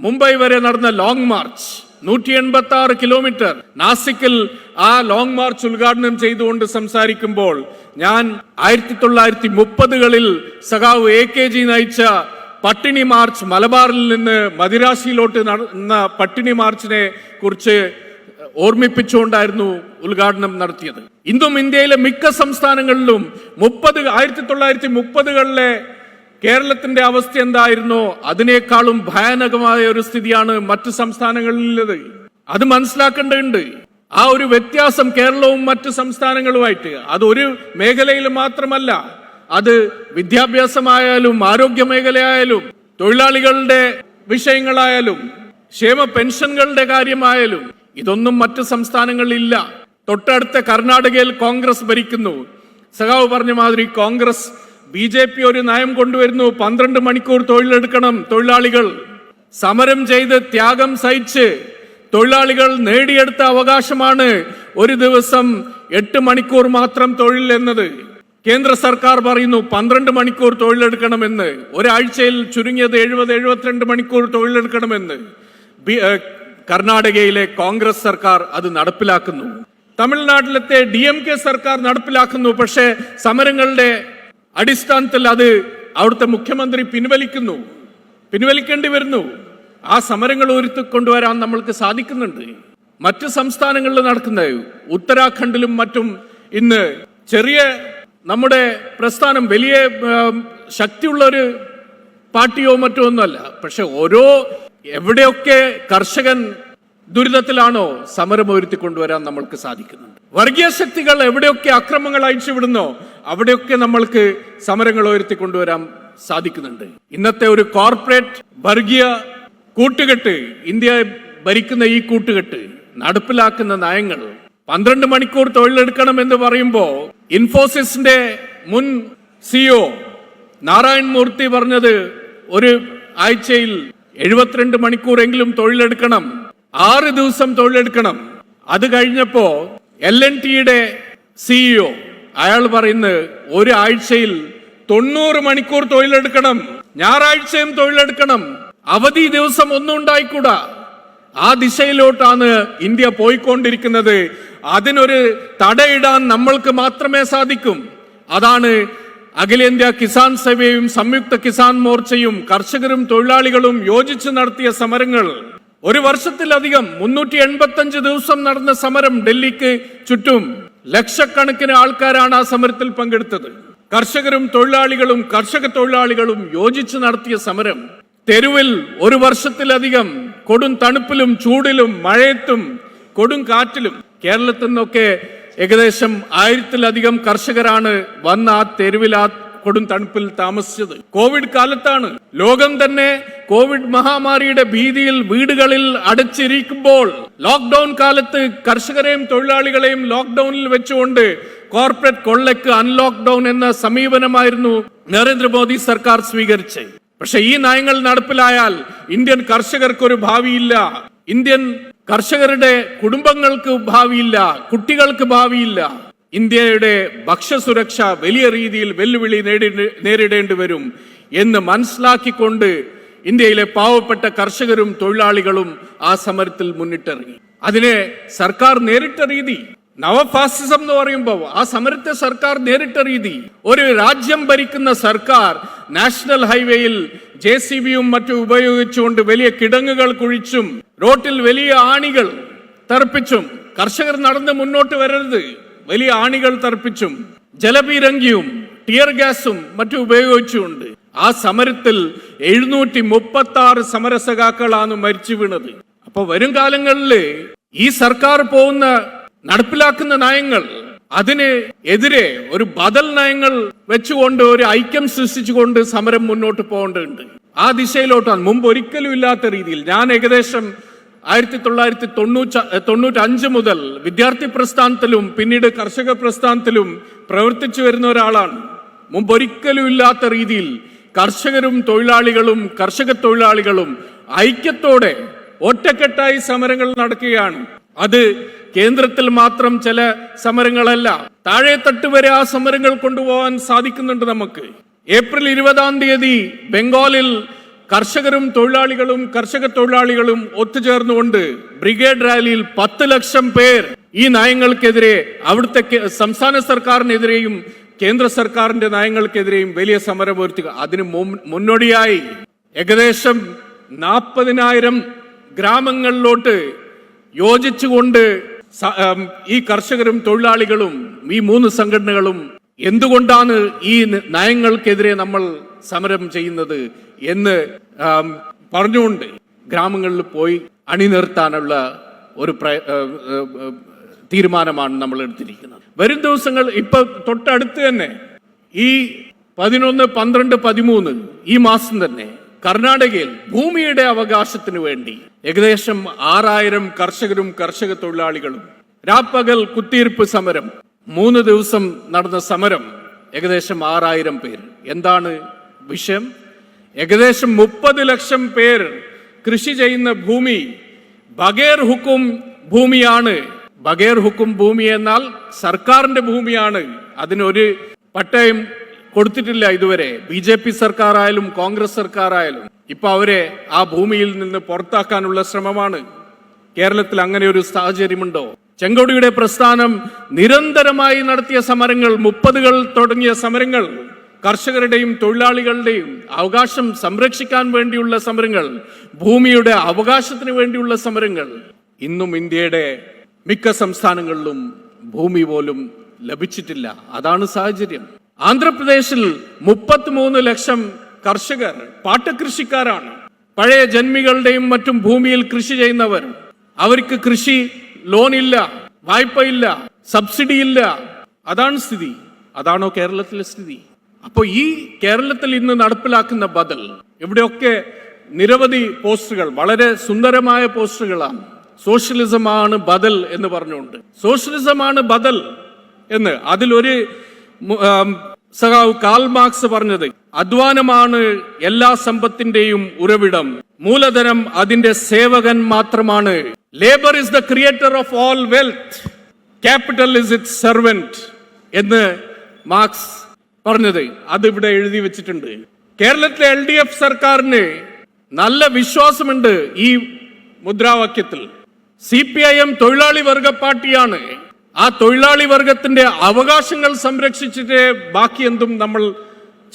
മുംബൈ വരെ നടന്ന long March നൂറ്റി എൺപത്തി ആറ് കിലോമീറ്റർ നാസിക്കിൽ ആ ലോങ് മാർച്ച് ഉദ്ഘാടനം ചെയ്തുകൊണ്ട് സംസാരിക്കുമ്പോൾ ഞാൻ ആയിരത്തി തൊള്ളായിരത്തി മുപ്പതുകളിൽ സഖാവ് എ കെ ജി നയിച്ച പട്ടിണി മാർച്ച് മലബാറിൽ നിന്ന് മദിരാശിയിലോട്ട് നടന്ന പട്ടിണി മാർച്ചിനെ കുറിച്ച് ഓർമ്മിപ്പിച്ചുകൊണ്ടായിരുന്നു ഉദ്ഘാടനം നടത്തിയത്. ഇന്നും ഇന്ത്യയിലെ മിക്ക സംസ്ഥാനങ്ങളിലും മുപ്പത് ആയിരത്തി തൊള്ളായിരത്തി മുപ്പതുകളിലെ കേരളത്തിന്റെ അവസ്ഥ എന്തായിരുന്നോ? അതിനേക്കാളും ഭയാനകമായ ഒരു സ്ഥിതിയാണ് മറ്റു സംസ്ഥാനങ്ങളിലുള്ളത്. അത് മനസ്സിലാക്കേണ്ടതുണ്ട്. ആ ഒരു വ്യത്യാസം കേരളവും മറ്റു സംസ്ഥാനങ്ങളുമായിട്ട്. അത് ഒരു മേഖലയിൽ മാത്രമല്ല. അത് വിദ്യാഭ്യാസമായാലും ആരോഗ്യ മേഖലയായാലും തൊഴിലാളികളുടെ വിഷയങ്ങളായാലും ക്ഷേമ പെൻഷനുകളുടെ കാര്യമായാലും ഇതൊന്നും മറ്റു സംസ്ഥാനങ്ങളിലില്ല. തൊട്ടടുത്ത കർണാടകയിൽ കോൺഗ്രസ് ഭരിക്കുന്നു. സഖാവ് പറഞ്ഞ മാതിരി കോൺഗ്രസ് ബി ജെ പി ഒരു നയം കൊണ്ടുവരുന്നു. പന്ത്രണ്ട് മണിക്കൂർ തൊഴിലെടുക്കണം തൊഴിലാളികൾ. സമരം ചെയ്ത് ത്യാഗം സഹിച്ച് തൊഴിലാളികൾ നേടിയെടുത്ത അവകാശമാണ് ഒരു ദിവസം എട്ട് മണിക്കൂർ മാത്രം തൊഴിൽ എന്നത്. കേന്ദ്ര സർക്കാർ പറയുന്നു പന്ത്രണ്ട് മണിക്കൂർ തൊഴിലെടുക്കണമെന്ന്. ഒരാഴ്ചയിൽ ചുരുങ്ങിയത് എഴുപത് എഴുപത്തിരണ്ട് മണിക്കൂർ തൊഴിലെടുക്കണമെന്ന്. കർണാടകയിലെ കോൺഗ്രസ് സർക്കാർ അത് നടപ്പിലാക്കുന്നു. തമിഴ്നാട്ടിലത്തെ ഡി എം കെ സർക്കാർ നടപ്പിലാക്കുന്നു. പക്ഷേ സമരങ്ങളുടെ അടിസ്ഥാനത്തിൽ അത് അവിടുത്തെ മുഖ്യമന്ത്രി പിൻവലിക്കുന്നു. പിൻവലിക്കേണ്ടി വരുന്നു. ആ സമരങ്ങൾ ഒരുത്തി കൊണ്ടുവരാൻ നമ്മൾക്ക് സാധിക്കുന്നുണ്ട്. മറ്റ് സംസ്ഥാനങ്ങളിൽ നടക്കുന്ന ഉത്തരാഖണ്ഡിലും മറ്റും ഇന്ന് ചെറിയ നമ്മുടെ പ്രസ്ഥാനം വലിയ ശക്തിയുള്ള ഒരു പാർട്ടിയോ മറ്റോ ഒന്നുമല്ല. പക്ഷെ ഓരോ എവിടെയൊക്കെ കർഷകൻ ദുരിതത്തിലാണോ സമരം കൊണ്ടുവരാൻ നമ്മൾക്ക് സാധിക്കുന്നുണ്ട്? വർഗീയ ശക്തികൾ എവിടെയൊക്കെ അക്രമങ്ങൾ അയച്ചുവിടുന്നോ അവിടെയൊക്കെ നമ്മൾക്ക് സമരങ്ങൾ ഉയർത്തി കൊണ്ടുവരാൻ സാധിക്കുന്നുണ്ട്. ഇന്നത്തെ ഒരു കോർപ്പറേറ്റ് വർഗീയ കൂട്ടുകെട്ട് ഇന്ത്യ ഭരിക്കുന്ന ഈ കൂട്ടുകെട്ട് നടപ്പിലാക്കുന്ന നയങ്ങൾ പന്ത്രണ്ട് മണിക്കൂർ തൊഴിലെടുക്കണം എന്ന് പറയുമ്പോൾ ഇൻഫോസിസിന്റെ മുൻ സിഒ നാരായൺ മൂർത്തി പറഞ്ഞത് ഒരു ആഴ്ചയിൽ എഴുപത്തിരണ്ട് മണിക്കൂറെങ്കിലും തൊഴിലെടുക്കണം ആറ് ദിവസം തൊഴിലെടുക്കണം. അത് കഴിഞ്ഞപ്പോ എൽ എൻ ടിയുടെ സിഇഒ അയാൾ പറയുന്നത് ഒരു ആഴ്ചയിൽ തൊണ്ണൂറ് മണിക്കൂർ തൊഴിലെടുക്കണം. ഞായറാഴ്ചയും തൊഴിലെടുക്കണം. അവധി ദിവസം ഒന്നും ഉണ്ടായിക്കൂടാ. ആ ദിശയിലോട്ടാണ് ഇന്ത്യ പോയിക്കൊണ്ടിരിക്കുന്നത്. അതിനൊരു തടയിടാൻ നമ്മൾക്ക് മാത്രമേ സാധിക്കും. അതാണ് അഖിലേന്ത്യാ കിസാൻ സഭയും സംയുക്ത കിസാൻ മോർച്ചയും കർഷകരും തൊഴിലാളികളും യോജിച്ച് നടത്തിയ സമരങ്ങൾ. ഒരു വർഷത്തിലധികം മുന്നൂറ്റി എൺപത്തഞ്ച് ദിവസം നടന്ന സമരം ഡൽഹിക്ക് ചുറ്റും ലക്ഷക്കണക്കിന് ആൾക്കാരാണ് ആ സമരത്തിൽ പങ്കെടുത്തത്. കർഷകരും തൊഴിലാളികളും കർഷക തൊഴിലാളികളും യോജിച്ച് നടത്തിയ സമരം തെരുവിൽ ഒരു വർഷത്തിലധികം കൊടും തണുപ്പിലും ചൂടിലും മഴയത്തും കൊടും കാറ്റിലും കേരളത്തിൽ നിന്നൊക്കെ ഏകദേശം ആയിരത്തിലധികം കർഷകരാണ് വന്ന ആ തെരുവിൽ ആ കൊടും തണുപ്പിൽ താമസിച്ചത്. കോവിഡ് കാലത്താണ് ലോകം തന്നെ കോവിഡ് മഹാമാരിയുടെ ഭീതിയിൽ വീടുകളിൽ അടച്ചിരിക്കുമ്പോൾ ലോക്ക്ഡൌൺ കാലത്ത് കർഷകരെയും തൊഴിലാളികളെയും ലോക്ക്ഡൌണിൽ വെച്ചുകൊണ്ട് കോർപ്പറേറ്റ് കൊള്ളയ്ക്ക് അൺലോക്ക്ഡൌൺ എന്ന സമീപനമായിരുന്നു നരേന്ദ്രമോദി സർക്കാർ സ്വീകരിച്ചത്. പക്ഷെ ഈ നയങ്ങൾ നടപ്പിലായാൽ ഇന്ത്യൻ കർഷകർക്കൊരു ഭാവിയില്ല. ഇന്ത്യൻ കർഷകരുടെ കുടുംബങ്ങൾക്ക് ഭാവിയില്ല കുട്ടികൾക്ക് ഭാവിയില്ല. ഇന്ത്യയുടെ ഭക്ഷ്യസുരക്ഷ വലിയ രീതിയിൽ വെല്ലുവിളി നേരിടേണ്ടി വരും എന്ന് മനസ്സിലാക്കിക്കൊണ്ട് ഇന്ത്യയിലെ പാവപ്പെട്ട കർഷകരും തൊഴിലാളികളും ആ സമരത്തിൽ മുന്നിട്ടിറങ്ങി. അതിനെ സർക്കാർ നേരിട്ട രീതി നവഫാസിസം എന്ന് പറയുമ്പോൾ ആ സമരത്തെ സർക്കാർ നേരിട്ട രീതി ഒരു രാജ്യം ഭരിക്കുന്ന സർക്കാർ നാഷണൽ ഹൈവേയിൽ ജെ സി ബിയും മറ്റും ഉപയോഗിച്ചുകൊണ്ട് വലിയ കിടങ്ങുകൾ കുഴിച്ചും റോട്ടിൽ വലിയ ആണികൾ തർപ്പിച്ചും കർഷകർ നടന്ന് മുന്നോട്ട് വരരുത്. വലിയ ആണികൾ തർപ്പിച്ചും ജലപീരങ്കിയും ടിയർ ഗ്യാസും മറ്റും ഉപയോഗിച്ചുകൊണ്ട് ആ സമരത്തിൽ എഴുന്നൂറ്റി മുപ്പത്തി ആറ് സമരസഖാക്കളാണ് മരിച്ചു വീണത്. അപ്പൊ വരും കാലങ്ങളിൽ ഈ സർക്കാർ പോകുന്ന നടപ്പിലാക്കുന്ന നയങ്ങൾ അതിന് എതിരെ ഒരു ബദൽ നയങ്ങൾ വെച്ചുകൊണ്ട് ഒരു ഐക്യം സൃഷ്ടിച്ചുകൊണ്ട് സമരം മുന്നോട്ട് പോകേണ്ടതുണ്ട്. ആ ദിശയിലോട്ടാണ്. മുമ്പ് ഒരിക്കലും ഇല്ലാത്ത രീതിയിൽ. ഞാൻ ഏകദേശം ആയിരത്തി തൊള്ളായിരത്തി തൊണ്ണൂറ്റ തൊണ്ണൂറ്റി അഞ്ച് മുതൽ വിദ്യാർത്ഥി പ്രസ്ഥാനത്തിലും പിന്നീട് കർഷക പ്രസ്ഥാനത്തിലും പ്രവർത്തിച്ചു വരുന്ന ഒരാളാണ്. മുമ്പ് ഒരിക്കലും ഇല്ലാത്ത രീതിയിൽ കർഷകരും തൊഴിലാളികളും കർഷക തൊഴിലാളികളും ഐക്യത്തോടെ ഒറ്റക്കെട്ടായി സമരങ്ങൾ നടക്കുകയാണ്. അത് കേന്ദ്രത്തിൽ മാത്രം ചില സമരങ്ങളല്ല താഴെ തട്ട് വരെ ആ സമരങ്ങൾ കൊണ്ടുപോകാൻ സാധിക്കുന്നുണ്ട് നമുക്ക്. ഏപ്രിൽ ഇരുപതാം തീയതി ബംഗാളിൽ കർഷകരും തൊഴിലാളികളും കർഷക തൊഴിലാളികളും ഒത്തുചേർന്നുകൊണ്ട് ബ്രിഗേഡ് റാലിയിൽ പത്ത് ലക്ഷം പേർ ഈ നയങ്ങൾക്കെതിരെ അവിടുത്തെ സംസ്ഥാന സർക്കാരിനെതിരെയും കേന്ദ്ര സർക്കാരിന്റെ നയങ്ങൾക്കെതിരെയും വലിയ സമരം ഉയർത്തുക അതിന് മുന്നോടിയായി ഏകദേശം നാൽപ്പതിനായിരം ഗ്രാമങ്ങളിലോട്ട് യോജിച്ചുകൊണ്ട് ഈ കർഷകരും തൊഴിലാളികളും ഈ മൂന്ന് സംഘടനകളും എന്തുകൊണ്ടാണ് ഈ നയങ്ങൾക്കെതിരെ നമ്മൾ സമരം ചെയ്യുന്നത് എന്ന് പറഞ്ഞുകൊണ്ട് ഗ്രാമങ്ങളിൽ പോയി അണിനിർത്താനുള്ള ഒരു തീരുമാനമാണ് നമ്മൾ എടുത്തിരിക്കുന്നത്. വരും ദിവസങ്ങൾ ഇപ്പൊ തൊട്ടടുത്ത് തന്നെ ഈ പതിനൊന്ന് പന്ത്രണ്ട് പതിമൂന്ന് ഈ മാസം തന്നെ കർണാടകയിൽ ഭൂമിയുടെ അവകാശത്തിന് വേണ്ടി ഏകദേശം ആറായിരം കർഷകരും കർഷക തൊഴിലാളികളും രാപ്പകൽ കുത്തിയിരിപ്പ് സമരം മൂന്ന് ദിവസം നടന്ന സമരം ഏകദേശം ആറായിരം പേര് എന്താണ് വിഷയം ഏകദേശം മുപ്പത് ലക്ഷം പേർ കൃഷി ചെയ്യുന്ന ഭൂമി ബഗേർ ഹുക്കും ഭൂമിയാണ്. ബഗേർ ഹുക്കും ഭൂമി എന്നാൽ സർക്കാരിന്റെ ഭൂമിയാണ്. അതിനൊരു പട്ടയം കൊടുത്തിട്ടില്ല ഇതുവരെ. ബി ജെ പി സർക്കാരായാലും കോൺഗ്രസ് സർക്കാരായാലും. ഇപ്പൊ അവരെ ആ ഭൂമിയിൽ നിന്ന് പുറത്താക്കാനുള്ള ശ്രമമാണ്. കേരളത്തിൽ അങ്ങനെ ഒരു സാഹചര്യമുണ്ടോ? ചെങ്കോടിയുടെ പ്രസ്ഥാനം നിരന്തരമായി നടത്തിയ സമരങ്ങൾ മുപ്പതുകൾ തുടങ്ങിയ സമരങ്ങൾ കർഷകരുടെയും തൊഴിലാളികളുടെയും അവകാശം സംരക്ഷിക്കാൻ വേണ്ടിയുള്ള സമരങ്ങൾ ഭൂമിയുടെ അവകാശത്തിന് വേണ്ടിയുള്ള സമരങ്ങൾ. ഇന്നും ഇന്ത്യയുടെ മിക്ക സംസ്ഥാനങ്ങളിലും ഭൂമി പോലും ലഭിച്ചിട്ടില്ല. അതാണ് സാഹചര്യം. ആന്ധ്രാപ്രദേശിൽ മുപ്പത്തിമൂന്ന് ലക്ഷം കർഷകർ പാട്ടകൃഷിക്കാരാണ്. പഴയ ജന്മികളുടെയും മറ്റും ഭൂമിയിൽ കൃഷി ചെയ്യുന്നവർ. അവർക്ക് കൃഷി ലോൺ ഇല്ല വായ്പയില്ല സബ്സിഡി ഇല്ല അതാണ് സ്ഥിതി. അതാണോ കേരളത്തിലെ സ്ഥിതി? അപ്പോ ഈ കേരളത്തിൽ ഇന്ന് നടപ്പിലാക്കുന്ന ബദൽ ഇവിടെയൊക്കെ നിരവധി പോസ്റ്ററുകൾ വളരെ സുന്ദരമായ പോസ്റ്ററുകളാണ് സോഷ്യലിസമാണ് ബദൽ എന്ന് പറഞ്ഞുകൊണ്ട്. സോഷ്യലിസമാണ് ബദൽ എന്ന് അതിലൊരു സഖാവ് കാൾ മാർക്സ് പറഞ്ഞത് അധ്വാനമാണ് എല്ലാ സമ്പത്തിന്റെയും ഉറവിടം. മൂലധനം അതിന്റെ സേവകൻ മാത്രമാണ്. Labour is the creator of all wealth capital is it servant എന്ന് മാർക്സ് പറഞ്ഞത്. അതിവിടെ എഴുതി വെച്ചിട്ടുണ്ട്. കേരളത്തിലെ എൽ ഡി എഫ് സർക്കാരിന് നല്ല വിശ്വാസമുണ്ട് ഈ മുദ്രാവാക്യത്തിൽ. സി പി ഐ എം തൊഴിലാളി വർഗ പാർട്ടിയാണ്. ആ തൊഴിലാളി വർഗത്തിന്റെ അവകാശങ്ങൾ സംരക്ഷിച്ചിട്ട് ബാക്കി എന്തും നമ്മൾ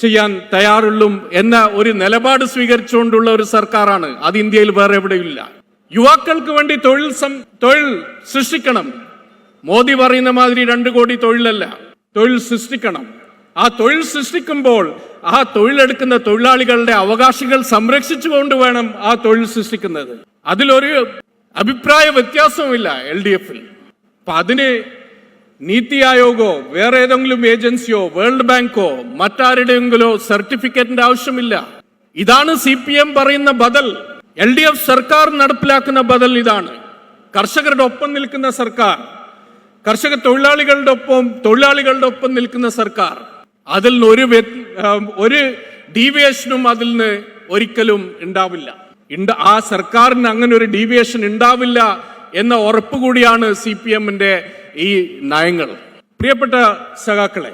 ചെയ്യാൻ തയ്യാറുള്ളൂ എന്ന ഒരു നിലപാട് സ്വീകരിച്ചുകൊണ്ടുള്ള ഒരു സർക്കാരാണ്. അത് ഇന്ത്യയിൽ വേറെ എവിടെയില്ല യുവാക്കൾക്ക് വേണ്ടി തൊഴിൽ തൊഴിൽ സൃഷ്ടിക്കണം. മോദി പറയുന്ന മാതിരി രണ്ട് കോടി തൊഴിലല്ല. തൊഴിൽ സൃഷ്ടിക്കണം. ആ തൊഴിൽ സൃഷ്ടിക്കുമ്പോൾ ആ തൊഴിലെടുക്കുന്ന തൊഴിലാളികളുടെ അവകാശങ്ങൾ സംരക്ഷിച്ചുകൊണ്ട് വേണം ആ തൊഴിൽ സൃഷ്ടിക്കുന്നത്. അതിലൊരു അഭിപ്രായ വ്യത്യാസവുമില്ല എൽ ഡി എഫിൽ. അപ്പൊ അതിന് നീതി ആയോഗോ വേറെ ഏതെങ്കിലും ഏജൻസിയോ വേൾഡ് ബാങ്കോ മറ്റാരുടെയെങ്കിലോ സർട്ടിഫിക്കറ്റിന്റെ ആവശ്യമില്ല. ഇതാണ് സി പി എം പറയുന്ന ബദൽ. എൽ ഡി എഫ് സർക്കാർ നടപ്പിലാക്കുന്ന ബദൽ ഇതാണ്. കർഷകരുടെ ഒപ്പം നിൽക്കുന്ന സർക്കാർ. കർഷക തൊഴിലാളികളുടെ ഒപ്പം തൊഴിലാളികളുടെ ഒപ്പം നിൽക്കുന്ന സർക്കാർ. അതിൽ നിന്ന് ഒരു ഒരു ഡീവിയേഷനും അതിൽ നിന്ന് ഒരിക്കലും ഉണ്ടാവില്ല. ആ സർക്കാരിന് അങ്ങനെ ഒരു ഡീവിയേഷൻ ഉണ്ടാവില്ല എന്ന ഉറപ്പ് കൂടിയാണ് സി പി എമ്മിന്റെ ഈ നയങ്ങൾ. പ്രിയപ്പെട്ട സഖാക്കളെ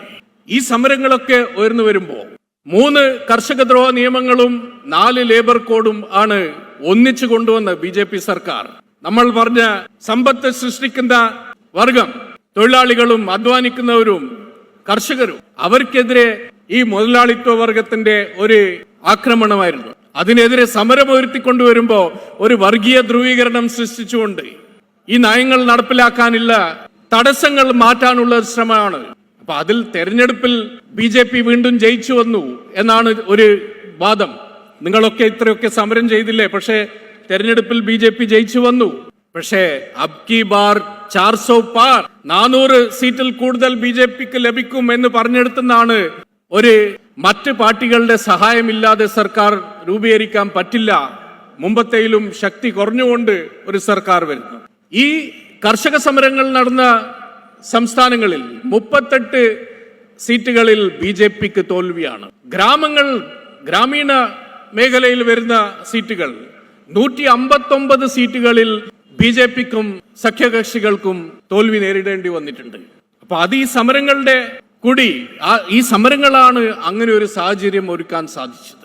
ഈ സമരങ്ങളൊക്കെ ഉയർന്നു വരുമ്പോൾ മൂന്ന് കർഷക ദ്രോഹ നിയമങ്ങളും നാല് ലേബർ കോഡും ആണ് ഒന്നിച്ചു കൊണ്ടുവന്ന ബി ജെ പി സർക്കാർ. നമ്മൾ പറഞ്ഞ സമ്പത്ത് സൃഷ്ടിക്കുന്ന വർഗം തൊഴിലാളികളും അധ്വാനിക്കുന്നവരും കർഷകരും അവർക്കെതിരെ ഈ മുതലാളിത്വ വർഗത്തിന്റെ ഒരു ആക്രമണമായിരുന്നു. അതിനെതിരെ സമരം ഉയർത്തിക്കൊണ്ടുവരുമ്പോ ഒരു വർഗീയ ധ്രുവീകരണം സൃഷ്ടിച്ചുകൊണ്ട് ഈ നയങ്ങൾ നടപ്പിലാക്കാനില്ല തടസ്സങ്ങൾ മാറ്റാനുള്ള ശ്രമമാണ്. അപ്പൊ അതിൽ തെരഞ്ഞെടുപ്പിൽ ബി ജെ പി വീണ്ടും ജയിച്ചു വന്നു എന്നാണ് ഒരു വാദം. നിങ്ങളൊക്കെ ഇത്രയൊക്കെ സമരം ചെയ്തില്ലേ? പക്ഷേ തെരഞ്ഞെടുപ്പിൽ ബി ജെ പി ജയിച്ചു വന്നു. പക്ഷേ അബ്കി ബാർ ചാർസോ പാർ നാനൂറ് സീറ്റിൽ കൂടുതൽ ബി ജെ പിക്ക് ലഭിക്കും എന്ന് പറഞ്ഞെടുത്തുന്നാണ് ഒരു മറ്റ് പാർട്ടികളുടെ സഹായമില്ലാതെ സർക്കാർ രൂപീകരിക്കാൻ പറ്റില്ല. മുമ്പത്തെയിലും ശക്തി കുറഞ്ഞുകൊണ്ട് ഒരു സർക്കാർ വരുന്നു. ഈ കർഷക സമരങ്ങൾ നടന്ന സംസ്ഥാനങ്ങളിൽ മുപ്പത്തെട്ട് സീറ്റുകളിൽ ബി ജെ പിക്ക് തോൽവിയാണ്. ഗ്രാമങ്ങൾ ഗ്രാമീണ മേഖലയിൽ വരുന്ന സീറ്റുകൾ നൂറ്റി അമ്പത്തൊമ്പത് സീറ്റുകളിൽ ബി ജെ പിക്കും സഖ്യകക്ഷികൾക്കും തോൽവി നേരിടേണ്ടി വന്നിട്ടുണ്ട്. അപ്പൊ അത് ഈ സമരങ്ങളുടെ കൂടി ഈ സമരങ്ങളാണ് അങ്ങനെ ഒരു സാഹചര്യം ഒരുക്കാൻ സാധിച്ചത്.